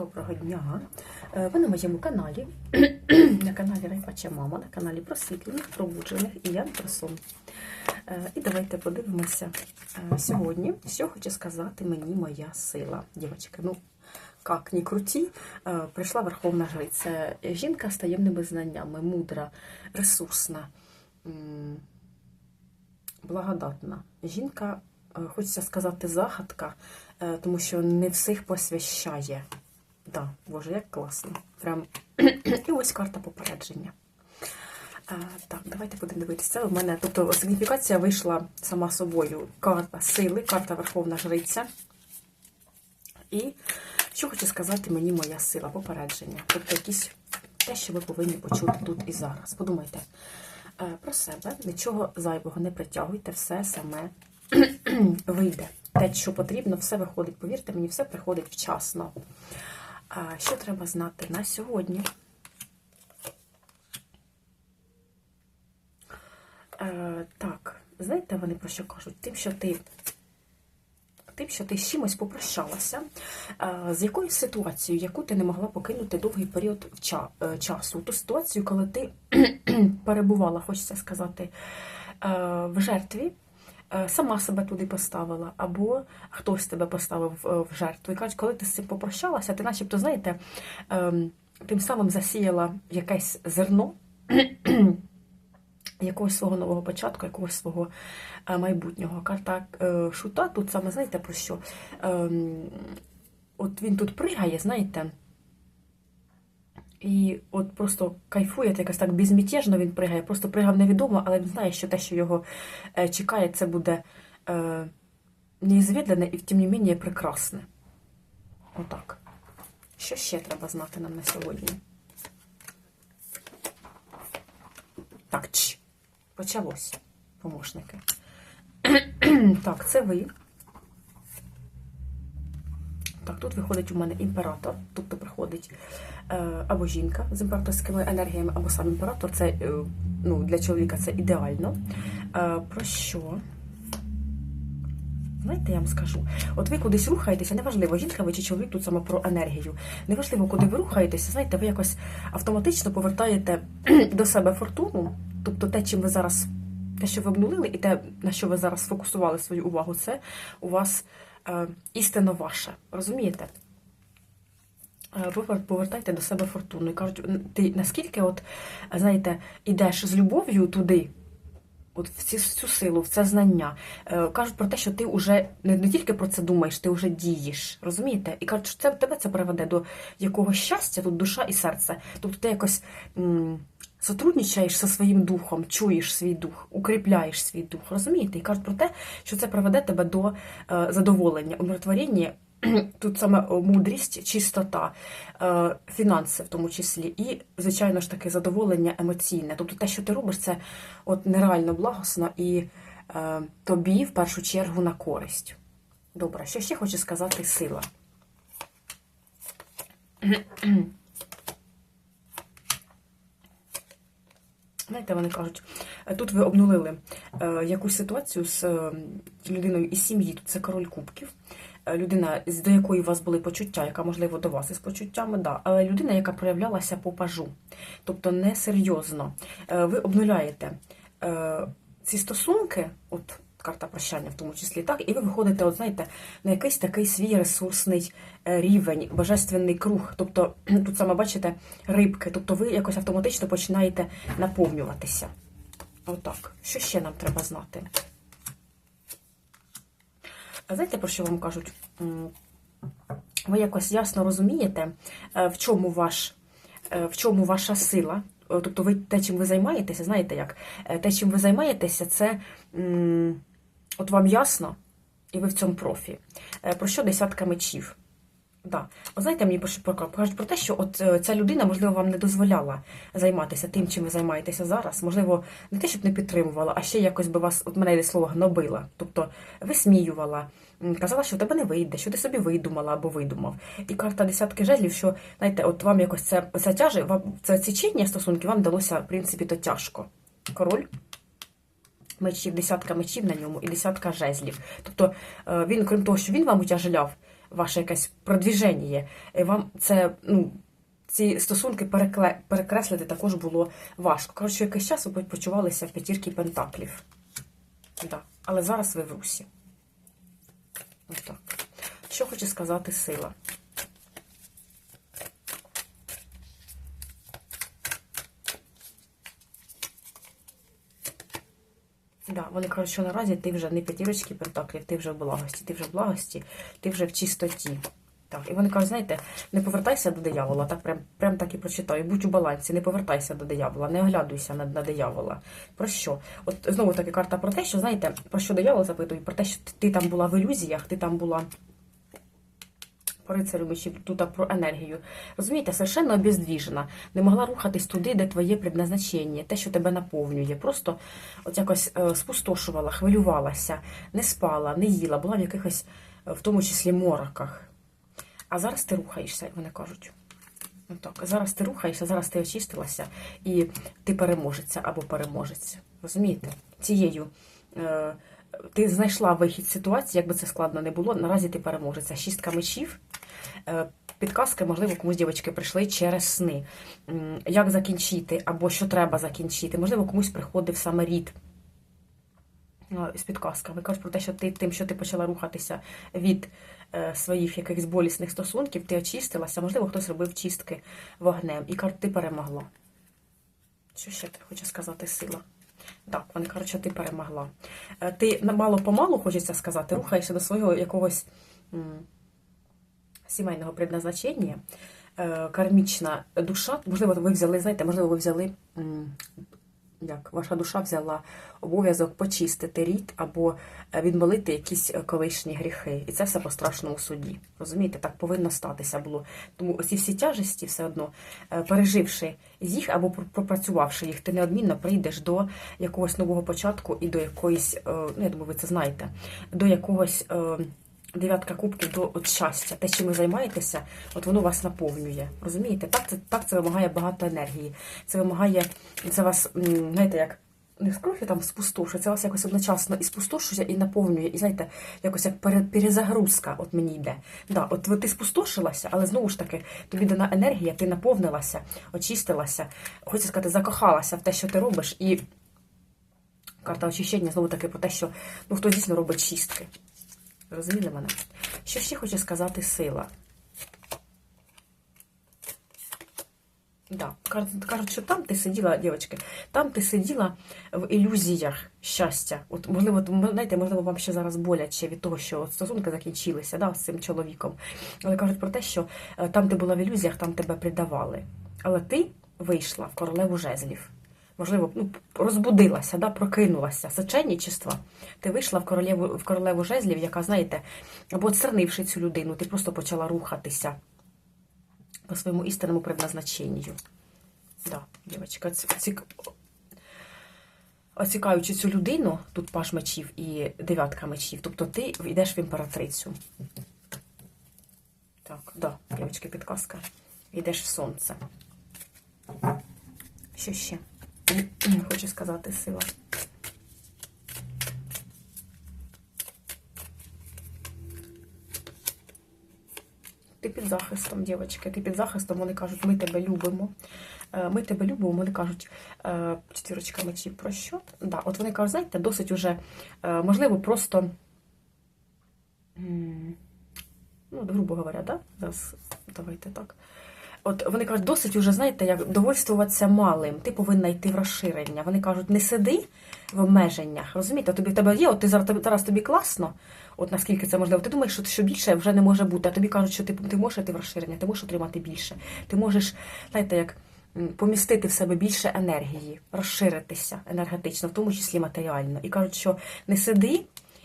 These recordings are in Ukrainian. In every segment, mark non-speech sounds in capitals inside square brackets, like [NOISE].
Доброго дня! Е, Ви на моєму каналі, [CLEARS THROAT] на каналі Райпача Мама, на каналі просвітлених, пробуджених і я про сон. Е, І давайте подивимося е, сьогодні, що хоче сказати мені моя сила. Дівчатка, ну, як ні круті, прийшла Верховна Жриця. Жінка з таємними знаннями, мудра, ресурсна, благодатна. Жінка, хочеться сказати, загадка, тому що не всіх посвящає. Да, боже, як класно. Прям. [CLEARS THROAT] І ось карта попередження. А, так, давайте будемо дивитися. У мене, тобто сигніфікація вийшла сама собою. Карта сили, карта Верховна Жриця. І що хоче сказати мені моя сила, попередження. Тобто якісь те, що ви повинні почути тут і зараз. Подумайте е, про себе, нічого зайвого не притягуйте, все саме [CLEARS THROAT] вийде. Те, що потрібно, все виходить. Повірте мені, все приходить вчасно. А що треба знати на сьогодні? Е, так, знаєте, вони про що кажуть? Тим, що ти тим, що ти з чимось попрощалася, е, з якоюсь ситуацією, яку ти не могла покинути довгий період е, часу. Ту ситуацію, коли ти [CLEARS THROAT] перебувала, хочеться сказати, е, в жертві, сама себе туди поставила, або хтось тебе поставив е, в жертву. І кажуть, коли ти з цим попрощалася, ти начебто, знаєте, ем, тим самим засіяла якесь зерно [CLEARS THROAT] якогось свого нового початку, якогось свого е, майбутнього. Карта е, шута тут саме, знаєте, про що? Ем, От він тут пригає, знаєте, і от просто кайфує, якось так безмятежно він пригає, просто пригав невідомо, але він знає, що те, що його е, чекає, це буде е, неізвідлене і, тим не менше, прекрасне. Отак. Що ще треба знати нам на сьогодні? Так, ч. Почалось, помощники. [CLEARS THROAT] так, це ви. Так, тут виходить у мене імператор, тобто приходить або жінка з імператорськими енергіями, або сам імператор. Це е, ну, для чоловіка це ідеально. Е, про що? Знаєте, я вам скажу. От ви кудись рухаєтеся, неважливо, жінка ви чи чоловік тут саме про енергію. Неважливо, куди ви рухаєтеся, знаєте, ви якось автоматично повертаєте [CLEARS THROAT] до себе фортуну. Тобто те, чим ви зараз, те, що ви обнулили, і те, на що ви зараз сфокусували свою увагу, це у вас е, істинно ваше. Розумієте? Е, Ви повертаєте до себе фортуну. І кажуть, ти наскільки, от, знаєте, ідеш з любов'ю туди, от в ці, в цю силу, в це знання. Е, кажуть про те, що ти вже не, не тільки про це думаєш, ти вже дієш. Розумієте? І кажуть, що це тебе це приведе до якогось щастя, тут душа і серце. Тобто ти якось м, сотрудничаєш зі своїм духом, чуєш свій дух, укріпляєш свій дух. Розумієте? І кажуть про те, що це приведе тебе до е, задоволення, умиротворення. [CLEARS THROAT] Тут саме е, мудрість, чистота, е, фінанси в тому числі, і, звичайно ж таки, задоволення емоційне. Тобто те, що ти робиш, це от нереально благосно і е, тобі в першу чергу на користь. Добре, що ще хочу сказати сила. [CLEARS THROAT] Знаєте, вони кажуть, тут ви обнулили якусь ситуацію з людиною із сім'ї, тут це король кубків. Е, Людина, до якої у вас були почуття, яка, можливо, до вас із почуттями, да. але людина, яка проявлялася по пажу, тобто несерйозно. Е, Ви обнуляєте е, ці стосунки, от карта прощання в тому числі, так, і ви виходите, от знаєте, на якийсь такий свій ресурсний рівень, божественний круг. Тобто, [CLEARS THROAT] тут саме бачите рибки, тобто ви якось автоматично починаєте наповнюватися. Отак. Що ще нам треба знати? А знаєте, про що вам кажуть? Ви якось ясно розумієте, е, в чому ваш, е, в чому ваша сила. Е, Тобто ви те, чим ви займаєтеся, знаєте як? Те, чим ви займаєтеся, це от вам ясно, і ви в цьому профі. Про що десятка мечів? Да. От знаєте, мені кажуть про те, що от е, ця людина, можливо, вам не дозволяла займатися тим, чим ви займаєтеся зараз. Можливо, не те, щоб не підтримувала, а ще якось би вас, от мене йде слово гнобила. Тобто висміювала, казала, що в тебе не вийде, що ти собі видумала або видумав. І карта десятки жезлів, що знаєте, от вам якось це затяже, вам це ці чинні стосунки вам вдалося, в принципі, то тяжко. Король. Мечів, десятка мечів на ньому і десятка жезлів. Тобто е, він, крім того, що він вам утяжеляв, ваше якесь продвіження. І вам це, ну, ці стосунки перекреслити також було важко. Коротше, якийсь час ви почувалися в п'ятірки пентаклів. Да. Але зараз ви в русі. Ось так. Що хоче сказати сила? Вони кажуть, що наразі ти вже не п'ятірочки пентаклів, ти вже в благості, ти вже в благості, ти вже в чистоті. Так, і вони кажуть, знаєте, не повертайся до диявола, так прям, прям так і прочитаю. Будь у балансі, не повертайся до диявола, не оглядуйся на, на диявола. Про що? От знову таки карта про те, що знаєте, про що диявол запитує, про те, що ти там була в ілюзіях, ти там була рицарю тут про енергію. Розумієте, совершенно обездвіжена. Не могла рухатись туди, де твоє предназначення, те, що тебе наповнює. Просто от якось е, спустошувала, хвилювалася, не спала, не їла, була в якихось, е, в тому числі, мороках. А зараз ти рухаєшся, як вони кажуть. Ну так, зараз ти рухаєшся, зараз ти очистилася, і ти переможеться або переможеться. Розумієте? Цією. Е, ти знайшла вихід з ситуації, як би це складно не було. Наразі ти переможеться. Шістка мечів. Е, Підказки, можливо, комусь дівчатки прийшли через сни. Як закінчити, або що треба закінчити. Можливо, комусь приходив саме рід Ну, з підказками. Кажуть про те, що ти тим, що ти почала рухатися від е, своїх якихось болісних стосунків, ти очистилася. Можливо, хтось робив чистки вогнем. І кажуть, ти перемогла. Що ще ти хоче сказати сила? Так, вони кажуть, що ти перемогла. Е, Ти мало-помалу, хочеться сказати, рухаєшся до свого якогось сімейного предназначення. Е, Кармічна душа, можливо, ви взяли, знаєте, можливо, ви взяли, як ваша душа взяла обов'язок почистити рід або е, відмолити якісь е, колишні гріхи. І це все по страшному суді. Розумієте, так повинно статися було. Тому оці всі тяжесті, все одно, переживши їх або пропрацювавши їх, ти неодмінно прийдеш до якогось нового початку і до якоїсь, ну я думаю, ви це знаєте, до якогось. Дев'ятка кубків до от щастя, те, чим ви займаєтеся, от воно вас наповнює. Розумієте? Так це, так це вимагає багато енергії. Це вимагає, це вас, знаєте, як не скрохи там спустошує, це вас якось одночасно і спустошує, і наповнює. І знаєте, якось як перезагрузка от мені йде. Да, от ти спустошилася, але знову ж таки тобі дана енергія, ти наповнилася, очистилася, хочу сказати, закохалася в те, що ти робиш, і карта очищення знову таки про те, що ну хто дійсно робить чистки. Розуміли мене? Що ще хоче сказати сила? Да. Кажуть- що там ти сиділа, дівчатки, там ти сиділа в ілюзіях щастя. От, можливо, знаєте, можливо, вам ще зараз боляче від того, що стосунки закінчилися да, з цим чоловіком. Але кажуть про те, що е, там ти була в ілюзіях, там тебе придавали. Але ти вийшла в королеву жезлів. Можливо, ну, розбудилася, да, прокинулася сеченничества. Ти вийшла в королеву, в королеву жезлів, яка, знаєте, або отстранивши цю людину, ти просто почала рухатися по своєму істинному предназначенню. Да, дівчатка, ці, ці, оцікаючи цю людину, тут паш мечів і дев'ятка мечів, тобто ти йдеш в імператрицю. Так, да, дівчатки, підказка. Йдеш в сонце. Що ще? Хочу сказати сила. Ти під захистом, дівчатки, ти під захистом, вони кажуть, ми тебе любимо. Е, Ми тебе любимо, вони кажуть, е, четвірочка мечів про що? Да, от вони кажуть, знаєте, досить уже, е, можливо, просто, ну, грубо говоря, да? Зараз давайте так. От вони кажуть, досить уже, знаєте, як довольствуватися малим. Ти повинна йти в розширення. Вони кажуть, не сиди в обмеженнях. Розумієте, тобі в тебе є, от ти зараз, тобі- зараз тобі класно, от наскільки це можливо. Ти думаєш, що, що більше вже не може бути. А тобі кажуть, що ти, ти можеш йти в розширення, ти можеш отримати більше. Ти можеш, знаєте, як помістити в себе більше енергії, розширитися енергетично, в тому числі матеріально. І кажуть, що не сиди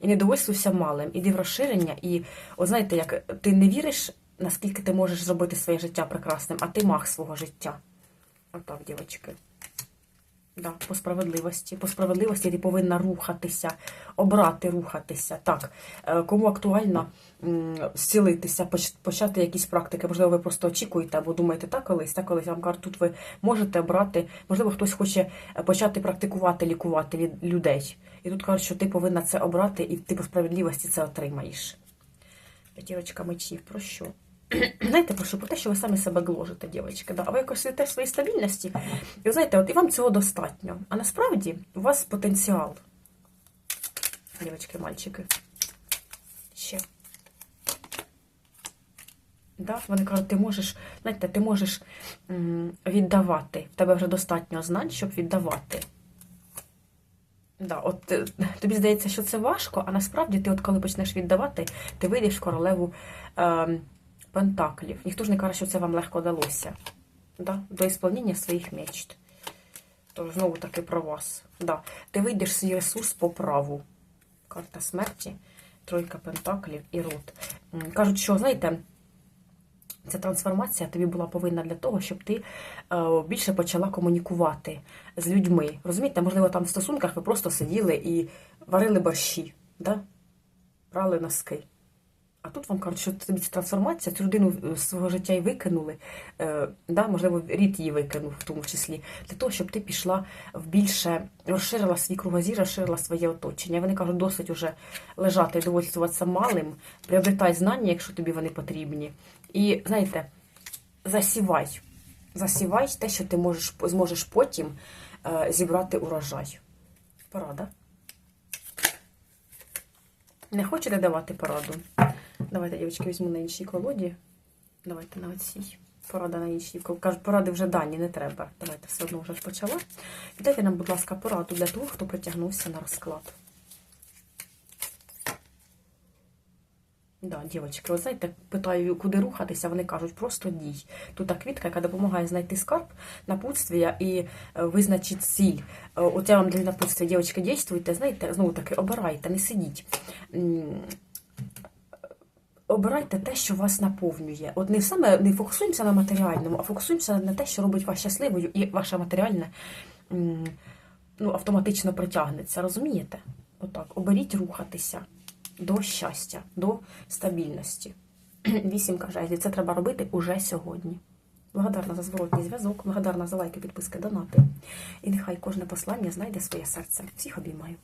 і не довольствуйся малим, іди в розширення, і от знаєте, як ти не віриш, наскільки ти можеш зробити своє життя прекрасним, а ти маг свого життя. Отак, дівчатки. Да, по справедливості. По справедливості ти повинна рухатися, обрати рухатися. Так, е, кому актуально зцілитися, почати якісь практики. Можливо, ви просто очікуєте або думаєте, так колись, так колись. Вам кажу, тут ви можете обрати, можливо, хтось хоче е, почати практикувати, лікувати від людей. І тут кажуть, що ти повинна це обрати, і ти по справедливості це отримаєш. П'ятірочка мечів, про що? [CLEARS THROAT] Знаєте, про що? Про те, що ви самі себе гложите, дівчатки. Да? А ви якось сидите в своїй стабільності. І ви знаєте, от і вам цього достатньо. А насправді у вас потенціал. Дівчатки, мальчики. Ще. Да? Вони кажуть, ти можеш, знаєте, ти можеш віддавати. В тебе вже достатньо знань, щоб віддавати. Да, от е, тобі здається, що це важко, а насправді ти, от коли почнеш віддавати, ти вийдеш в королеву е, пентаклів. Ніхто ж не каже, що це вам легко далося. Да? До ісполнення своїх мечт. Тож знову таки про вас. Да. Ти вийдеш свій ресурс по праву. Карта смерті, тройка пентаклів і рот. Кажуть, що, знаєте, ця трансформація тобі була повинна для того, щоб ти е, більше почала комунікувати з людьми. Розумієте, можливо, там в стосунках ви просто сиділи і варили борщі, да? прали носки. А тут вам кажуть, що ця трансформація, цю людину з свого життя і викинули, е, да? можливо, рід її викинув в тому числі, для того, щоб ти пішла в більше, розширила свій кругозір, розширила своє оточення. Вони кажуть, досить уже лежати і довольствуватися малим, приобретай знання, якщо тобі вони потрібні. І знаєте, засівай. Засівай те, що ти можеш, зможеш потім е, зібрати урожай. Порада. Не хочете давати пораду? Давайте, дівчатки, візьму на іншій колоді. Давайте на оцій. Порада на іншій. Кажуть, поради вже дані, не треба. Давайте все одно вже почала. І дайте нам, будь ласка, пораду для того, хто притягнувся на розклад. Да, дівчатки, от знаєте, питаю, куди рухатися, вони кажуть, просто дій. Тут та квітка, яка допомагає знайти скарб, напутствия і е, визначити ціль. Е, От я вам для напутствия, дівчатки, дійствуйте, знаєте, знову таки, обирайте, не сидіть. Обирайте те, що вас наповнює. От не саме не фокусуємося на матеріальному, а фокусуємося на те, що робить вас щасливою, і ваше матеріальне ну, автоматично притягнеться. Розумієте? Отак, оберіть рухатися до щастя, до стабільності. [CLEARS THROAT] Вісімка жезлів. Це треба робити уже сьогодні. Благодарна за зворотній зв'язок, благодарна за лайки, підписки, донати. І нехай кожне послання знайде своє серце. Всіх обіймаю.